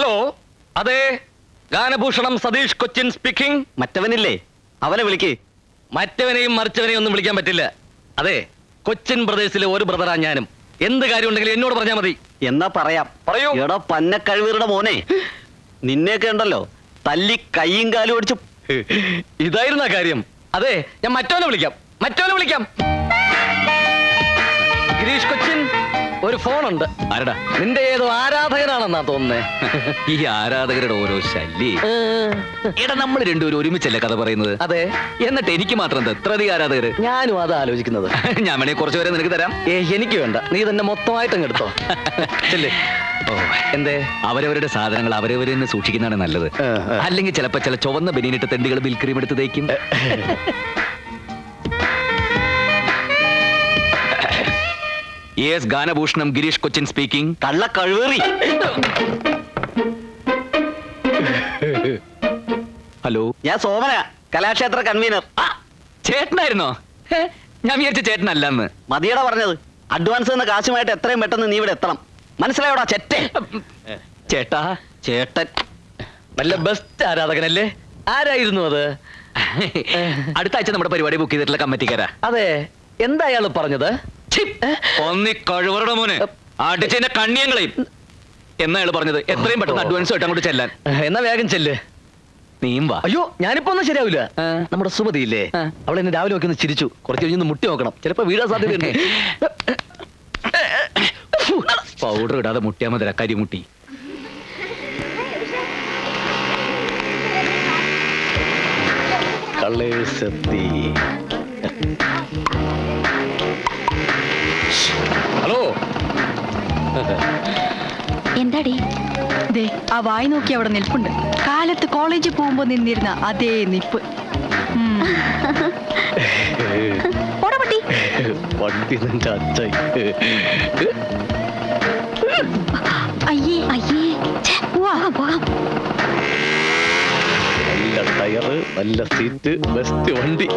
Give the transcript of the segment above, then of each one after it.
Hello അതെ Ganabhushanam Satheesh Cochin speaking. മറ്റവനില്ലേ? അവനെ വിളിക്ക്. മറ്റവനെയും മറിച്ചവനെയും ഒന്നും വിളിക്കാൻ പറ്റില്ല. അതെ കൊച്ചിൻ ബ്രദേഴ്സിലെ ഒരു ബ്രദറാ ഞാനും. എന്ത് കാര്യം ഉണ്ടെങ്കിലും എന്നോട് പറഞ്ഞാൽ മതി. എന്നാ പറയാം. പറയൂ. എടോ പന്ന കഴിവീറുടെ മോനെ. നിന്നെയൊക്കെ ഉണ്ടല്ലോ തല്ലി കൈയും കാലും ഒടിച്ച് ഇതായിരുന്ന കാര്യം. അതെ ഞാൻ മറ്റവനെ വിളിക്കാം. മറ്റവനെ വിളിക്കാം. ഗിരീഷ് കൊച്ചിൻ. ഒരു ഫോൺ ഉണ്ട് ആരടാ? നിന്റെ ഏതോ ആരാധകനാണെന്നാ തോന്നുന്നേ. ഈ ആരാധകരുടെ ഓരോ ശല്യ എടാ നമ്മൾ രണ്ടുപേരും ഒരുമിച്ചല്ലേ കഥ പറയുന്നത്? അതെ. എന്നിട്ട് എനിക്ക് മാത്രം എന്താ ഇത്ര അധികം ആരാധകര്? ഞാനും അത് ആലോചിക്കുന്നത്. ഞാൻ വേണേ കുറച്ച് പേരെ നിനക്ക് തരാം. ഏ എനിക്ക് വേണ്ട. നീ തന്നെ മൊത്തമായിട്ട് അങ്ങ് എടുത്തോ. ചെല്ലേ. ഓ. എന്തേ? അവരവരുടെ സാധനങ്ങൾ അവരവരെ തന്നെ സൂക്ഷിക്കുന്നതാണ് നല്ലത്. അല്ലെങ്കിൽ ചിലപ്പോ ചില ചുവന്ന ബനിയനിട്ട് തെണ്ടികൾ ബിൽക്രീം എടുത്ത് തേക്കും. യെസ് ഗാനഭൂഷണം ഗിരീഷ് കൊച്ചിൻ സ്പീക്കിംഗ് കള്ള കഴിവേറി ഹലോ ഞാൻ സോമന കലാക്ഷേത്ര കൺവീനർ ചേട്ടനായിരുന്നോ? ഞാൻ വിചാരിച്ച ചേട്ടനല്ലെന്ന്. മതിയടാ പറഞ്ഞത്. അഡ്വാൻസ് എന്ന കാശുമായിട്ട് എത്രയും പെട്ടെന്ന് നീ ഇവിടെ എത്തണം. മനസ്സിലായോടാ ചേട്ടൻ ചേട്ടാ ചേട്ടൻ. നല്ല ബെസ്റ്റ് ആരാധകനല്ലേ? ആരായിരുന്നു അത്? അടുത്ത ആഴ്ച നമ്മുടെ പരിപാടി ബുക്ക് ചെയ്തിട്ടുള്ള കമ്മിറ്റിക്കാരാ. അതെ. എന്താ അയാൾ പറഞ്ഞത്? ഒന്നി കഴിവറുടെ മോനെ. അടിച്ചതിന്റെ കണ്ണിയങ്ങളെയും. എന്നാ അയാൾ പറഞ്ഞത്? എത്രയും പെട്ടെന്ന് അഡ്വാൻസ് ആയിട്ട് അങ്ങോട്ട് ചെല്ലാൻ. എന്നാ വേഗം ചെല്ല്. വാ. അയ്യോ ഞാനിപ്പോ ഒന്നും ശരിയാവില്ല. നമ്മുടെ സുമതി ഇല്ലേ. അവൾ എന്നെ രാവിലെ ഒക്കെ ഒന്ന് ചിരിച്ചു. കുറച്ച് കഴിഞ്ഞ് മുട്ടി നോക്കണം. ചിലപ്പോ വീടാ സാധ്യതയുണ്ട്. പൗഡർ ഇടാതെ മുട്ടിയാ മതി കരിമുട്ടി കളേഴ്സ് എത്തി ഹലോ. എന്താടി? ദേ ആ വായി നോക്കി അവിടെ നിൽപ്പുണ്ട്. കാലത്ത് കോളേജിൽ പോകുമ്പോ നിന്നിരുന്ന അതേ നിപ്പ്. പോടാ പട്ടി. നിന്റെ അച്ഛൻ. അയ്യേ അയ്യേ. പോവാം പോവാം നല്ല ടയറ് നല്ല സീറ്റ് ബെസ്റ്റ് വണ്ടി.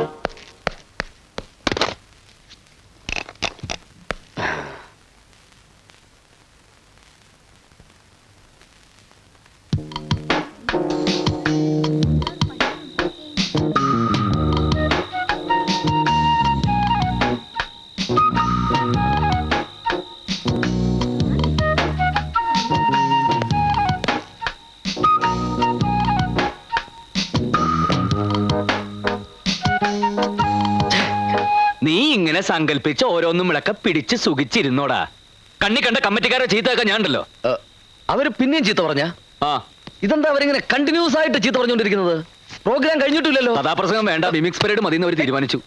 സങ്കല്പിച്ച് ഓരോന്നും വിളക്കെ പിടിച്ച് സുഖിച്ചിരുന്നോടാ. കണ്ണി കണ്ട കമ്മിറ്റിക്കാരെ ചീത്തയൊക്കെ ഞാൻ ഉണ്ടല്ലോ അവർ പിന്നെയും ചീത്ത പറഞ്ഞ? ആ. ഇതെന്താ അവരിങ്ങനെ കണ്ടിന്യൂസ് ആയിട്ട് ചീത്ത പറഞ്ഞുകൊണ്ടിരിക്കുന്നത്? പ്രോഗ്രാം കഴിഞ്ഞിട്ടില്ലല്ലോ. കഥാപ്രസംഗം വേണ്ട മിമിക്സ് പരേഡ് മതി അവർ തീരുമാനിച്ചു.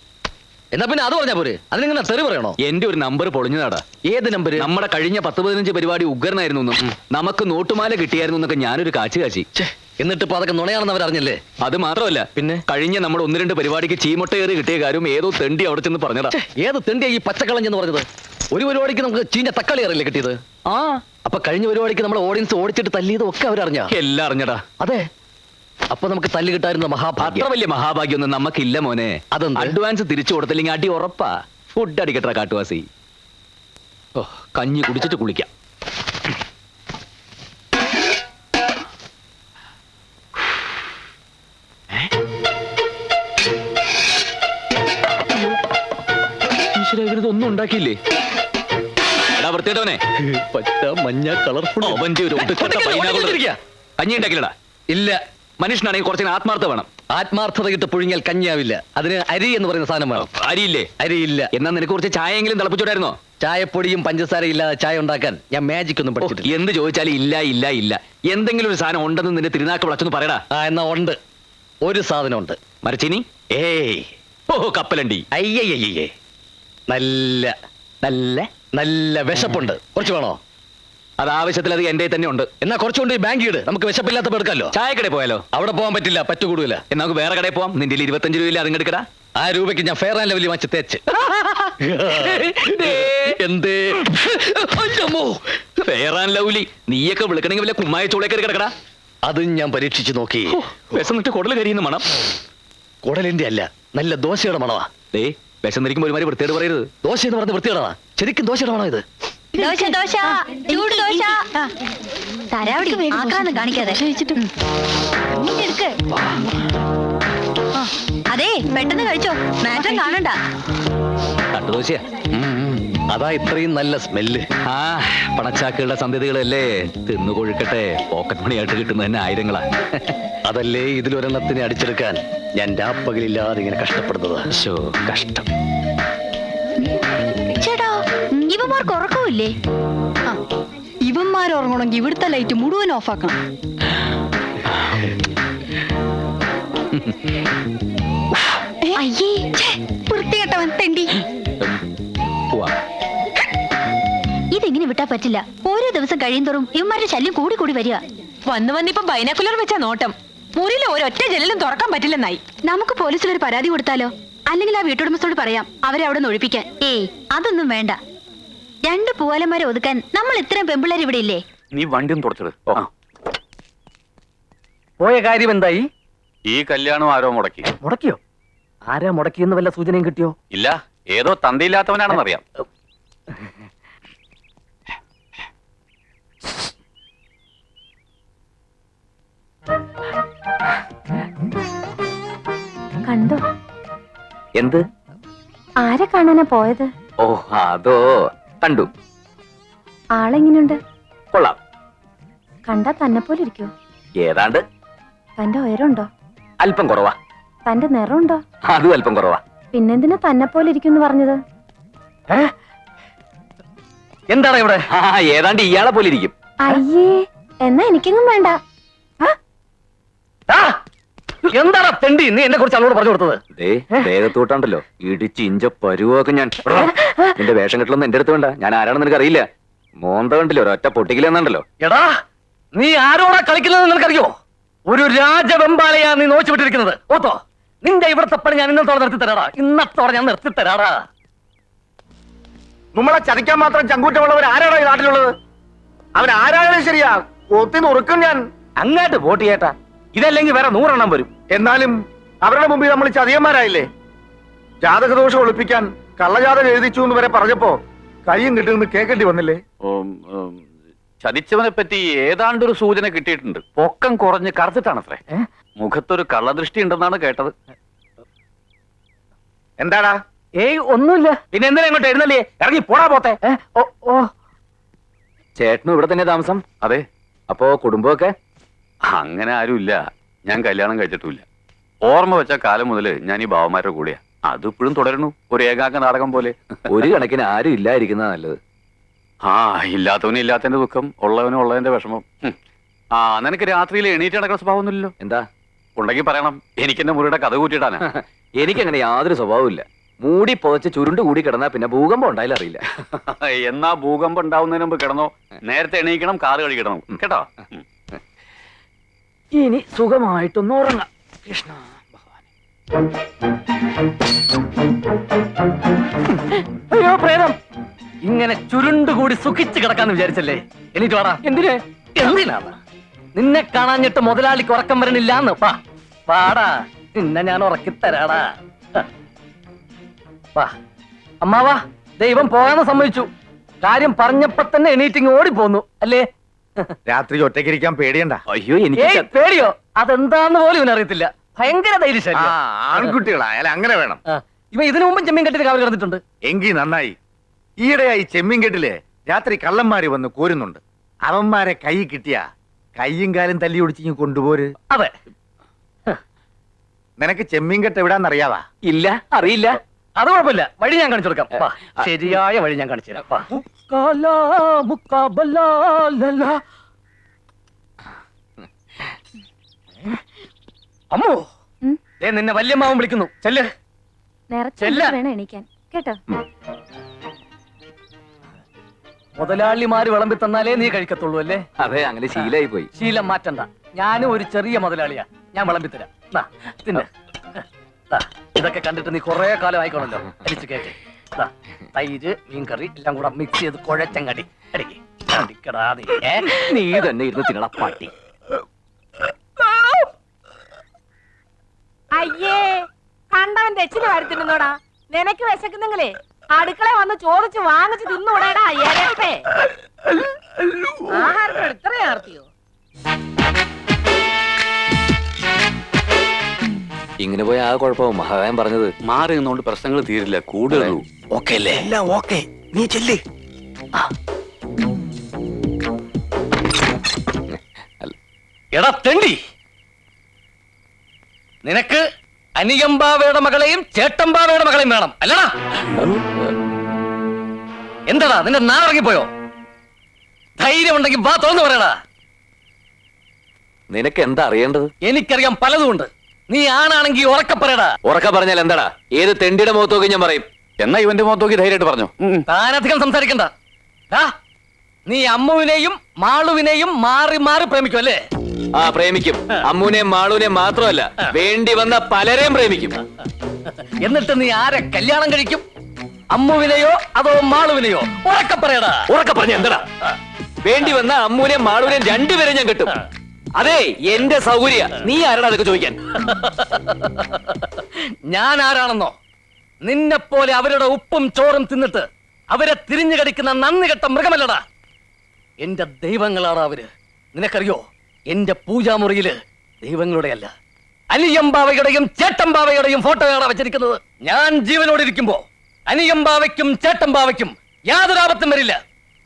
എന്നാ പിന്നെ അത് പറഞ്ഞാ പോരെ? അതിനിങ്ങനെ തെറി പറയണോ? എന്റെ ഒരു നമ്പർ പൊളിഞ്ഞതാടാ. ഏത് നമ്പർ നമ്മുടെ കഴിഞ്ഞ പത്ത് പതിനഞ്ച് പരിപാടി ഉഗ്രനായിരുന്നു നമുക്ക് നോട്ടുമാല കിട്ടിയായിരുന്നു എന്നൊക്കെ ഞാനൊരു കാച്ചു കാച്ചി. എന്നിട്ട് ഇപ്പൊ അതൊക്കെ നുണയാണെന്ന് അവർ അറിഞ്ഞല്ലേ അത് മാത്രമല്ല പിന്നെ? കഴിഞ്ഞ നമ്മൾ ഒന്ന് രണ്ട് പരിപാടിക്ക് ചീമൊട്ട കയറി കിട്ടിയ കാര്യം ഏതോ തെണ്ടി അവിടെ ചെന്ന് പറഞ്ഞതാ. ഛെ, ഏത് തെണ്ടിയാ ഈ പച്ചക്കളഞ്ഞെന്ന് പറഞ്ഞത്? ഒരു പരിപാടിക്ക് നമുക്ക് ചീഞ്ഞ തക്കാളി അറിയില്ല കിട്ടിയത്? ആ. അപ്പൊ കഴിഞ്ഞ പരിപാടിക്ക് നമ്മൾ ഓഡിയൻസ് ഓടിച്ചിട്ട് തല്ലിയതും ഒക്കെ അവരറിഞ്ഞ? എല്ലാം അറിഞ്ഞടാ അതെ. അപ്പൊ നമുക്ക് തല്ല് കിട്ടായിരുന്ന അത്ര മഹാഭാഗ്യം വലിയ മഹാഭാഗ്യൊന്നും നമുക്കില്ല മോനെ. അതെന്ത്? അഡ്വാൻസ് തിരിച്ചു കൊടുത്തില്ലെങ്കിൽ അടി ഉറപ്പാ. ഫുഡ് അടിക്കട്ടെ കാട്ടുവാസി. ഓ കഞ്ഞി കുടിച്ചിട്ട് കുളിക്കാം. ഈശ്വരാ, ഒന്നും ഉണ്ടാക്കിയില്ലേ? എടാ വൃത്തിയിട്ടവനെ പച്ച മഞ്ഞ കളർഫുൾ ഒരു ഒടുക്കത്തെ പൈനാപ്പിൾ. കഞ്ഞി ഉണ്ടാക്കില്ലടാ. ഇല്ല. മനുഷ്യനാണെങ്കിൽ കുറച്ചു ആത്മാർത്ഥ വേണം. ആത്മാർത്ഥത കിട്ട് പുഴുങ്ങിയാൽ കഞ്ഞിയാവില്ല. അതിന് അരി എന്ന് പറയുന്ന സാധനം വേണം. അരിയില്ലേ? അരിയില്ല. എന്നാ നിനക്ക് കുറച്ച് ചായയെങ്കിലും തിളപ്പിച്ചോടായിരുന്നോ? ചായപ്പൊടിയും പഞ്ചസാരയും ഇല്ലാതെ ചായ ഉണ്ടാക്കാൻ ഞാൻ മാജിക് ഒന്നും ഓ, പഠിച്ചിട്ടില്ല. എന്ത് ചോദിച്ചാലും ഇല്ല ഇല്ല ഇല്ല. എന്തെങ്കിലും ഒരു സാധനം ഉണ്ടെന്ന് നിന്റെ തിരുനാക്ക് വിളച്ചൊന്ന് പറയടാ. ആ എന്നാ ഉണ്ട്. ഒരു സാധനം ഉണ്ട് മരച്ചിനി? ഏയ്. ഓ കപ്പലണ്ടി. അയ്യയ്യേ നല്ല നല്ല നല്ല വിശപ്പുണ്ട്. കുറച്ച് വേണോ? അത് ആവശ്യത്തിൽ അത് എന്റെ തന്നെ ഉണ്ട്. എന്നാ കുറച്ചുകൊണ്ട് ഈ ബാങ്ക് ഇട് നമുക്ക് വിശപ്പില്ലാത്തപ്പോ എടുക്കാമല്ലോ. ചായക്കടയിൽ പോയാലോ? അവിടെ പോകാൻ പറ്റില്ല പറ്റുകൂടില്ല എന്നാ നമുക്ക് വേറെ കടയിൽ പോവാം. നിന്റെ ഇരുപത്തഞ്ച് രൂപയില്ല അതും എടുക്കടാ. ആ രൂപയ്ക്ക് ഞാൻ ഫെയർ ആൻഡ് ലെവലിൽ വാങ്ങിച്ച് തേച്ച്. എന്തേ. ഫെയർ ആൻഡ് ലൗലി നീയൊക്കെ വിളിക്കണമെങ്കിൽ വല്ല കുമ്മായ ചൂളേക്കറി കിടക്കടാ. അതും ഞാൻ പരീക്ഷിച്ചു നോക്കി. വിശന്നിട്ട് കുടൽ കരിയുന്ന മണം. കുടലിന്റെ അല്ല നല്ല ദോശയുടെ മണവാ. ഏ വിശന്നിരിക്കുമ്പോൾ ഒരുമാതിരി വൃത്തിയോട് പറയരുത്. ദോശ എന്ന് പറഞ്ഞ വൃത്തിയോടാ ശരിക്കും ഇത്? ദോശ ദോശ ചൂട് ദോശ. തരാവടി ആക്രാന്തം കാണിക്കാതെ. കഴിച്ചിട്ട്. ഇങ്ങോട്ട് എടുക്ക്. ആ, അതെ പെട്ടെന്ന് കഴിച്ചോ. മാറ്റം കാണണ്ട. കട്ടുദോശയാ അതാ ഇത്രയും നല്ല സ്മെല്ല്. ആ പണച്ചാക്കുകളുടെ സന്ധ്യതകളല്ലേ തിന്നു കൊഴുക്കട്ടെ പോക്കറ്റ് മണിയായിട്ട് കിട്ടുന്ന തന്നെ ആയിരങ്ങളാ. അതല്ലേ ഇതിലൊരെണ്ണത്തിനെ അടിച്ചെടുക്കാൻ ഞാൻ രാപ്പകലില്ലാതെ ഇങ്ങനെ കഷ്ടപ്പെടുന്നത്? ശോ കഷ്ടം. ചേട്ടാ ഇവമാർക്ക് ഉറക്കമില്ലേ? ആ ഇവന്മാർ ഉറങ്ങണമെങ്കിൽ ഇവിടുത്തെ ലൈറ്റ് മുഴുവൻ ഓഫാക്കണം. അയ്യേ ഛേ, വൃത്തികെട്ടവൻ തെണ്ടി. പോവാ ഇതെങ്ങനെ വിട്ടാ പറ്റില്ല? ഓരോ ദിവസം കഴിയുന്തോറും ഇവന്മാരുടെ ശല്യം കൂടി കൂടി വരിക. വന്ന് വന്നിപ്പം ബൈനാക്കുലർ വെച്ചാ നോട്ടം. മുറിയിൽ ഒരൊറ്റ ജനലും തുറക്കാൻ പറ്റില്ലെന്നായി. നമുക്ക് പോലീസിൽ ഒരു പരാതി കൊടുത്താലോ? അല്ലെങ്കിൽ ആ വീട്ടുടമസ്ഥോട് പറയാം അവരെ അവിടെ നിന്ന് ഒഴിപ്പിക്കാൻ. ഏയ് അതൊന്നും വേണ്ട. രണ്ട് പൂവാലന്മാരെ ഒതുക്കാൻ നമ്മൾ ഇത്രയും പെമ്പിള്ളേർ ഇവിടെ ഇല്ലേ? നീ വണ്ടി ഒന്ന് തുടച്ചത് പോയ കാര്യം എന്തായി? ഈ കല്യാണം ആരോ മുടക്കി. മുടക്കിയോ? ആരാ മുടക്കിയെന്ന് വല്ല സൂചനയും കിട്ടിയോ? ഇല്ല ഏതോ തന്തയില്ലാത്തവനാണെന്നറിയാം. കണ്ടോ? എന്ത്? ആരെ കാണാനാ പോയത്? ഓ അതോ കണ്ടു. ആളെങ്ങനെയുണ്ട് കൊള്ളാം. കണ്ടാ തന്നെ പോലെ ഇരിക്കോ ഏതാണ്ട്? തന്റെ ഉയരമുണ്ടോ? അല്പം കുറവാ. തന്റെ നിറമുണ്ടോ? അതും അല്പം കുറവാ. പിന്നെന്തിനാ തന്നെ പോലെ ഇരിക്കും പറഞ്ഞത്? എന്താണ് ഇവിടെ? ഏതാണ്ട് ഇയാളെ പോലെ ഇരിക്കും. അയ്യേ എന്നാ എനിക്കെങ്ങും വേണ്ട! എന്താണ് തെണ്ടി? നീ എന്നെ കുറിച്ച് അവളോട് പറഞ്ഞു കൊടുത്തത്? ദേ ദേഹത്തോട്ടാണ്ടല്ലോ. ഇടിച്ച് ഇഞ്ച പരുവൊക്കെ ഞാൻ. എന്റെ വേഷം കെട്ടലൊന്നും എന്റെ അടുത്ത് വേണ്ട. ഞാൻ ആരാണെന്ന് നിനക്ക് അറിയില്ല. മോന്ത കണ്ടില്ല ഒരൊറ്റ പൊട്ടിക്കില്ലെന്നുണ്ടല്ലോ എടാ നീ ആരോടാ കളിക്കുന്നത് നിനക്കറിയോ? ഒരു രാജവെമ്പാലയാ നീ നോച്ചു വിട്ടിരിക്കുന്നത്. ഓത്തോ നിന്റെ ഇവിടുത്തെ പണി ഞാൻ ഇന്നത്തോടെ നിർത്തി തരാടാ ഇന്നത്തോടെ ഞാൻ നിർത്തി തരാടാ നമ്മളെ ചതിക്കാൻ മാത്രം ചങ്കൂറ്റമുള്ളവർ ആരാണോ ഈ നാട്ടിലുള്ളത്? അവൻ ആരായാലും ശരിയാ. കൊത്തി നുറുക്കും ഞാൻ. അങ്ങോട്ട് വോട്ട് ചെയ്യട്ടാ ഇതല്ലെങ്കിൽ വേറെ നൂറെണ്ണം വരും. എന്നാലും അവരുടെ മുമ്പിൽ നമ്മൾ ചതിയന്മാരായില്ലേ? ജാതകദോഷം ഒളിപ്പിക്കാൻ കള്ളജാതകം എഴുതിച്ചു എന്ന് വരെ പറഞ്ഞപ്പോ കയ്യും കിട്ടുമെന്ന് കേൾക്കേണ്ടി വന്നില്ലേ? ചതിച്ചവനെ പറ്റി ഏതാണ്ടൊരു സൂചന കിട്ടിയിട്ടുണ്ട്. പൊക്കം കുറഞ്ഞ് കറുത്തിട്ടാണത്രേ മുഖത്തൊരു കള്ളദൃഷ്ടി ഉണ്ടെന്നാണ് കേട്ടത്. എന്താടാ? ഏയ് ഒന്നുമില്ല. പിന്നെ എന്തിനാ ഇങ്ങോട്ട് എഴുന്നല്ലേ ഇറങ്ങി പോടാ പോത്തെ. ഓ ഓ. ചേട്ടനും ഇവിടെ തന്നെ താമസം. അതെ. അപ്പോ കുടുംബമൊക്കെ? അങ്ങനെ ആരുമില്ല ഞാൻ കല്യാണം കഴിച്ചിട്ടില്ല ഓർമ്മ വെച്ച കാലം മുതൽ ഞാൻ ഈ ബാവന്മാരുടെ കൂടെയാ അതിപ്പോഴും തുടരുന്നു ഒരു ഏകാക്ക നാടകം പോലെ ഒരു കണക്കിന് ആരും ഇല്ലായിരിക്കുന്ന നല്ലത് ആ ഇല്ലാത്തവന് ഇല്ലാത്തതിന്റെ ദുഃഖം ഉള്ളവനും ഉള്ളതിന്റെ വിഷമം. ആ നിനക്ക് രാത്രിയിൽ എണീറ്റ് നടക്കുന്ന സ്വഭാവമൊന്നുമില്ലല്ലോ എന്താ ഉണ്ടെങ്കിൽ പറയണം എനിക്ക് എന്റെ മുറിയുടെ കഥ കൂട്ടിയിട്ടാണ് എനിക്കങ്ങനെ യാതൊരു സ്വഭാവമില്ല ഇല്ല മൂടി പുതച്ച് ചുരുണ്ട് കൂടി കിടന്നാ പിന്നെ ഭൂകമ്പം ഉണ്ടായാലും അറിയില്ല എന്നാ ഭൂകമ്പം ഉണ്ടാവുന്നതിന് മുമ്പ് കിടന്നോ നേരത്തെ എണീക്കണം കാറ് കഴിക്കണം കേട്ടോ. ഇനി സുഖമായിട്ടൊന്ന് ഉറങ്ങാം. കൃഷ്ണ അയ്യോ പ്രേതം. ഇങ്ങനെ ചുരുണ്ടുകൂടി സുഖിച്ച് കിടക്കാന്ന് വിചാരിച്ചല്ലേ? എനിക്ക് വാടാ. എന്തിന്? എന്തിനാണ്? നിന്നെ കാണാഞ്ഞിട്ട് മുതലാളിക്ക് ഉറക്കം വരണില്ലാന്ന്. പാ പാടാ നിന്നെ ഞാൻ ഉറക്കിത്തരാടാ. വാ. അമ്മാവാ ദൈവം പോകാന്ന് സമ്മതിച്ചു. കാര്യം പറഞ്ഞപ്പോ തന്നെ എണീറ്റിങ് പോന്നു അല്ലേ? രാത്രി ഒറ്റയ്ക്കിരിക്കാൻ പേടിയണ്ട. അയ്യോ എനിക്ക് പേടിയോ? അതെന്താന്ന് പോലും ഇവനറിയത്തില്ല. ഭയങ്കര ധൈര്യശാലി ആൺകുട്ടികളായാലും അങ്ങനെ വേണം. ഇവ ഇതിനു മുമ്പ് ചെമ്മീൻ കെട്ടിൽ കാവൽ കിടന്നിട്ടുണ്ട്. എങ്കിൽ നന്നായി. ഈയിടെയായി ചെമ്മീൻകെട്ടിൽ രാത്രി കള്ളന്മാര് വന്ന് കോരുന്നുണ്ട്. അവന്മാരെ കൈ കിട്ടിയ കൈയും കാലും തല്ലി ഒടിച്ചിങ്ങ് കൊണ്ടുപോര്. അതെ. നിനക്ക് ചെമ്മീൻ കെട്ട് എവിടാന്ന് അറിയാവാ ഇല്ല അറിയില്ല. അത് കുഴപ്പമില്ല. വഴി ഞാൻ കാണിച്ചു കൊടുക്കാം. വാ, ശരിയായ വഴി ഞാൻ കാണിച്ചു തരാം. മുക്കാലാ, മുക്കാബലാ, ലലാ. അമ്മോ? ദേ നിന്നെ വല്യമ്മാവൻ വിളിക്കുന്നു. ചെല്ല്. ചെല്ല. വേണം എണീക്കാൻ. കേട്ടോ? മുതലാളിമാര് വിളമ്പി തന്നാലേ നീ കഴിക്കത്തുള്ളൂ അല്ലേ? അതെ അങ്ങനെ ശീലായി പോയി ശീലം മാറ്റണ്ട. ഞാനും ഒരു ചെറിയ മുതലാളിയാ. ഞാൻ വിളമ്പി തരാം. ഇതൊക്കെ കണ്ടിട്ട് നീ കുറെ കാലം ആയിക്കോണല്ലോ. അടിച്ചു കേട്ടെ തൈര് മീൻകറി എല്ലാം കൂടെ മിക്സ് ചെയ്ത് കുഴച്ചങ്ങടി. അടിക്ക് അടിക്കടാ നീ? നീ തന്നെ ഇരുന്ന് തിന്നട പാട്ടി. അയ്യേ കണ്ടവൻ രച്ചിന് വരുത്തിരുന്നോടാ. നിനക്ക് വിശക്കുന്നെങ്കിലേ അടുക്കള വന്ന് ചോദിച്ച് വാങ്ങിച്ച് തിന്നുകൂടാടാ എരപ്പേ ആഹാരത്തിന് ഇത്രയും ആർത്തിയോ? ഇങ്ങനെ പോയ ആ കുഴപ്പം മഹാകായം പറഞ്ഞത് മാറി നിന്നുകൊണ്ട് പ്രശ്നങ്ങൾ തീരില്ല കൂടുതലു ഓക്കെ അല്ലേ? എല്ലാം ഓക്കെ. നീ ചെല്ലേ. എടാ തെണ്ടി. നിനക്ക് അനിയമ്പാവയുടെ മകളെയും ചേട്ടമ്പാവയുടെ മകളെയും വേണം. അല്ലടാ. എന്താടാ നിന്റെ നാറങ്ങിപ്പോയോ ധൈര്യം ഉണ്ടെങ്കിൽ വാ തോന്നു പറയടാ. നിനക്ക് എന്താ അറിയേണ്ടത്? എനിക്കറിയാം പലതുമുണ്ട്. നീ ആണാണെങ്കിൽ ഉറക്ക പറയടാ ഉറക്ക പറഞ്ഞാൽ എന്താടാ? ഏത് തെണ്ടിയുടെ മുഖത്ത് നോക്കി ഞാൻ പറയും. എന്നാ ഇവന്റെ മുഖത്ത് നോക്കി ധൈര്യമായിട്ട് പറഞ്ഞു. താനധികം സംസാരിക്കണ്ട. നീ അമ്മുവിനെയും മാളുവിനെയും മാറി മാറി പ്രേമിക്കും അല്ലേ? ആ പ്രേമിക്കും. അമ്മുവിനെയും മാളുവിനെയും മാത്രമല്ല വേണ്ടി വന്ന പലരെയും പ്രേമിക്കും. എന്നിട്ട് നീ ആരെ കല്യാണം കഴിക്കും? അമ്മുവിനെയോ അതോ മാളുവിനെയോ? ഉറക്ക പറയടാ ഉറക്ക പറഞ്ഞ എന്താടാ? വേണ്ടി വന്ന അമ്മുവിനെയും മാളുവിനെയും രണ്ടുപേരെയും ഞാൻ കിട്ടും. അതെ എന്റെ സൗകര്യ. നീ ആരാണ് അതൊക്കെ ചോദിക്കാൻ? ഞാൻ ആരാണെന്നോ? നിന്നെ പോലെ അവരുടെ ഉപ്പും ചോറും തിന്നിട്ട് അവരെ തിരിഞ്ഞു കടിക്കുന്ന നന്ദി കെട്ട മൃഗമല്ലടാ. എന്റെ ദൈവങ്ങളാണ് അവർ. നിനക്കറിയോ? എന്റെ പൂജാമുറിയിൽ ദൈവങ്ങളുടെ അല്ല അനിയമ്പാവയുടെയും ചേട്ടമ്പാവയുടെയും ഫോട്ടോയാണ് വെച്ചിരിക്കുന്നത്. ഞാൻ ജീവനോടെ ഇരിക്കുമ്പോ അനിയമ്പാവയ്ക്കും ചേട്ടമ്പാവയ്ക്കും യാതൊരു ആപത്തും വരില്ല.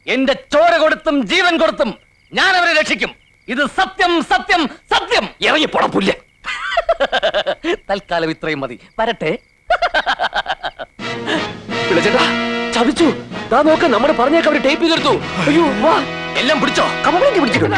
എന്റെ ചോര കൊടുത്തും ജീവൻ കൊടുത്തും ഞാൻ അവരെ രക്ഷിക്കും. ഇത് സത്യം സത്യം സത്യം. ഇറങ്ങി പുല്ല്. തൽക്കാലം ഇത്രയും മതി. വരട്ടെ. വിളിച്ചേട്ടാ ചതിച്ചു. താ നോക്ക് നമ്മൾ പറഞ്ഞേക്ക് അവർ ടേപ്പ് ചെയ്തെടുത്തു. അയ്യോ വാ. എല്ലാം പിടിച്ചോ? കംപ്ലൈന്റ് പിടിച്ചിട്ടുണ്ട്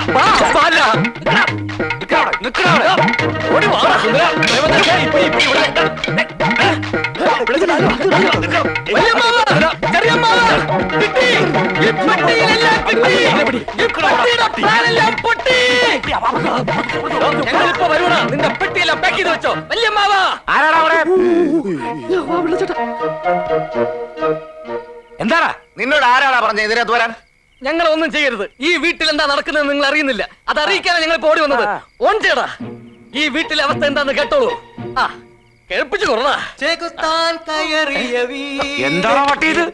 ഞങ്ങളിപ്പോ. നിന്റെ പെട്ടിയെല്ലാം പാക്ക് ചെയ്ത് വെച്ചോ. വല്യമ്മാവ. ആരാടാ അവിടെ? എന്താടാ? നിന്നോട് ആരാടാ പറഞ്ഞ ഇതിനകത്ത് വരാൻ? ഞങ്ങൾ ഒന്നും ചെയ്യരുത്. ഈ വീട്ടിൽ എന്താ നടക്കുന്നത് നിങ്ങൾ അറിയുന്നില്ല. അത് അറിയിക്കാനാണ് ഞങ്ങൾ പോടി ഓടി വന്നത്. ഓൺ ചെയ്യടാ ഈ വീട്ടിലെ അവസ്ഥ എന്താന്ന് കേട്ടോളൂ. ആ. കേൾപ്പിച്ചു കൊറടാ. എന്താടാ പട്ടി ഇത്?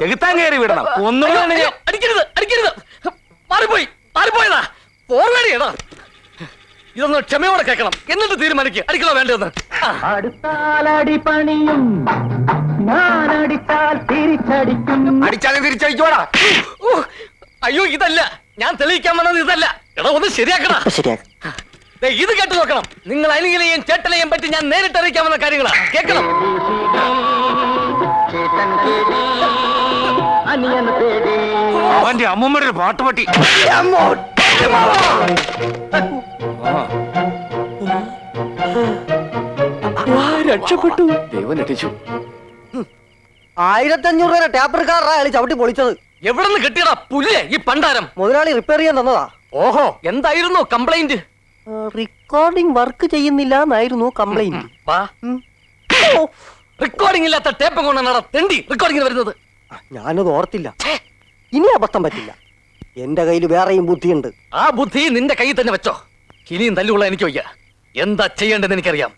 ചെകുത്താൻ കയറി വിടണം. ഒന്നും അടിക്കരുത് അടിക്കരുത് മാറിപ്പോയി മാറിപ്പോയതാ. പോർവേടിയടാ ഇതൊന്ന് ക്ഷമയോടെ കേൾക്കണം. എന്നിട്ട് തീരുമാനിക്കുക അടിക്കണോ വേണ്ടതെന്ന്? ആ. അടിച്ചാലും തിരിച്ചടിക്കോടാ ഊ, അയ്യോ ഇതല്ല. ഞാൻ തെളിയിക്കാൻ വന്നത് ഇതല്ല. എടാ ഒന്ന് ശരിയാക്കടാ. ദേ, ഇത് കേട്ടു നോക്കണം. നിങ്ങൾ അനിയനെയും ചേട്ടനെയും പറ്റി ഞാൻ നേരിട്ട് അറിയിക്കാവുന്ന കാര്യങ്ങളാ. കേൾക്കണം അവന്റെ അമ്മൂമ്മയുടെ ഒരു പാട്ടുപട്ടി രക്ഷപ്പെട്ടു. ദൈവം രക്ഷിച്ചു. ആയിരത്തഞ്ഞൂറ് രൂപ ടാപ്പ് എടുക്കാറാ അയാൾ ചവിട്ടി പൊളിച്ചത്. എവിടെ നിന്ന് കിട്ടിയടാ പുല്ലേ ഈ പണ്ടാരം? മുതലാളി റിപ്പയർ ചെയ്യാൻ തന്നതാ. ഓഹോ എന്തായിരുന്നു കംപ്ലൈന്റ് റെക്കോർഡിംഗ് വർക്ക് ചെയ്യുന്നില്ല എന്നായിരുന്നു കംപ്ലൈന്റ് വാ. റെക്കോർഡിംഗ് ഇല്ലാത്ത ടേപ്പ് കൊണ്ടാണ് തെണ്ടി റെക്കോർഡിംഗ് വരുന്നത്. ഞാനത് ഓർത്തില്ല. ഇനി അബദ്ധം പറ്റില്ല. എന്റെ കയ്യിൽ വേറെയും ബുദ്ധിയുണ്ട്. ആ ബുദ്ധി നിന്റെ കയ്യിൽ തന്നെ വെച്ചോ. ഇനിയും തല്ലുള്ള എനിക്ക് വയ്യ. എന്താ ചെയ്യേണ്ടതെന്ന് എനിക്കറിയാം?